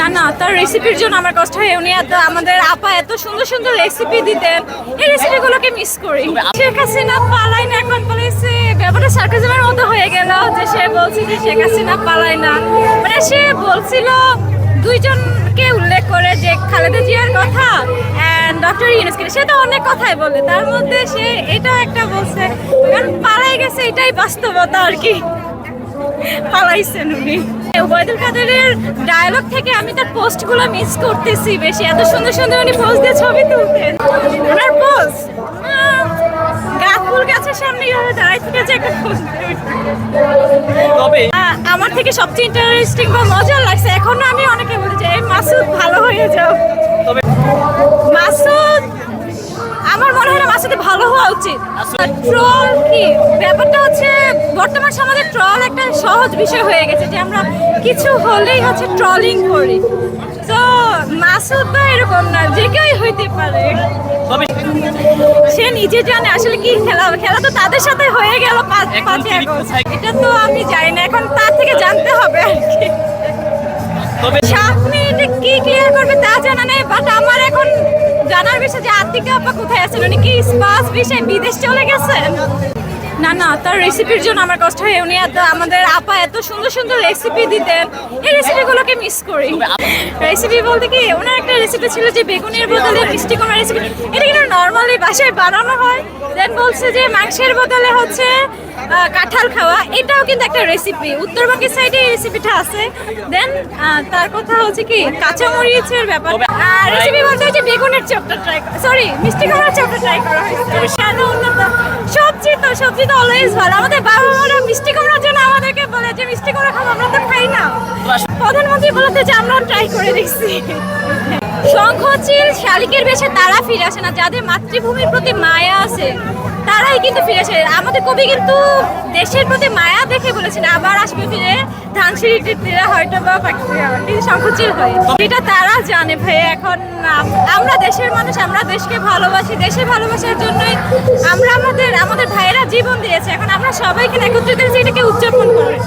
না না, তার রেসিপির জন্য আমার কষ্ট হয়। উনি এত আমাদের আপা এত সুন্দর সুন্দর রেসিপি দিতেন। এই রেসিপিগুলোকে মিস করি। শেখ হাসিনা পালাই না, এখন বলেছে, ব্যাপারটা সার্কাজমের মতো হয়ে গেল যে সে বলছে যে শেখ হাসিনা পালাই না। মানে সে বলছিল দুইজনকে উল্লেখ করে যে খালেদা জিয়ার কথা অ্যান্ড ডক্টর ইউনুসকে সে তো অনেক কথাই বলে। তার মধ্যে সে এটাও একটা বলছে, কারণ পালাই গেছে, এটাই বাস্তবতা আর কি। পালাইছেন উনি। ওবায়দুল কাদেরের ডায়লগ থেকে আমি তার পোস্টগুলো মিস করতেছি বেশি। এত সুন্দর সুন্দর উনি পোস্ট দিয়ে ছবি তুলতেন। ওনার পোস্ট আমার থেকে সবচেয়ে ইন্টারেস্টিং বা মজার লাগছে এখনও আমি অনেকে বলি যে এই মাসুদ ভালো হয়ে যাও। মাসুদ আমার মনে হয় না মাসুদে ভালো হওয়া উচিত। ট্রল কি? ব্যাপারটা হচ্ছে বর্তমান সমাজে ট্রল একটা সহজ বিষয় হয়ে গেছে যে আমরা কিছু হলেই হচ্ছে ট্রলিং করি। তো মাসুদ বা এরকম না যে কেউই হইতে পারে। সে নিজে জানে আসলে কি খেলা হবে খেলা তো তাদের সাথে হয়ে গেল পাঁচ কি এটা তো আমি জানি না এখন তার থেকে জানতে হবে আর কি। তবে সাত মিনিটে কি ক্লিয়ার করবে তা জানা নেই বাট আমার এখন বিষয় আপা কোথায় আছেন? উনি কি স্পাস বিষয়ে বিদেশ চলে গেছেন? না না তার রেসিপির জন্য আমার কষ্ট হয়। উনি এত আমাদের আপা এত সুন্দর সুন্দর রেসিপি দিতেন। এই রেসিপিগুলোকে মিস করি। রেসিপি বলতে কি ওনার একটা রেসিপি ছিল যে বেগুনের বদলে মিষ্টি কুমড়া রেসিপি এটা কিন্তু নর্মালি বাসায় বানানো হয়? দেন বলছে যে মাংসের বদলে হচ্ছে কাঁঠাল খাওয়া। এটাও কিন্তু একটা রেসিপি উত্তরবঙ্গের সাইডে এই রেসিপিটা আছে। দেন তার কথা হচ্ছে কি কাঁচামরিচের ব্যাপার। তবে- রেসিপি বলতে হচ্ছে বেগুনের চপটা ট্রাই সরি মিষ্টি কুমড়ার চপটা ট্রাই করা হয়েছে। সবজি সবজি তো অলওয়েজ ভালো। আমাদের বাবা মারা মিষ্টি করার জন্য আমাদেরকে বলে যে, মিষ্টি করে খাব, আমরা তো খাই না। প্রধানমন্ত্রী বলতে যে আমরা ট্রাই করে দেখছি। শঙ্খচিল, শালিকের বেশে তারা ফিরে আসে না, যাদের মাতৃভূমির প্রতি মায়া আছে। তারাই কিন্তু ফিরে আসে আমাদের কবি কিন্তু দেশের প্রতি মায়া দেখে বলেছেন, আবার আসবে ফিরে। ধানসিঁড়ি তীরে হয়তো বা শঙ্খচিল হয়। এটা তারা জানে ভাই, এখন আমরা দেশের মানুষ, আমরা দেশকে ভালোবাসি। দেশে ভালোবাসার জন্যই আমরা আমাদের আমাদের ভাইয়েরা জীবন দিয়েছে। এখন আমরা সবাইকে একত্রিত এটাকে উদযাপন করে।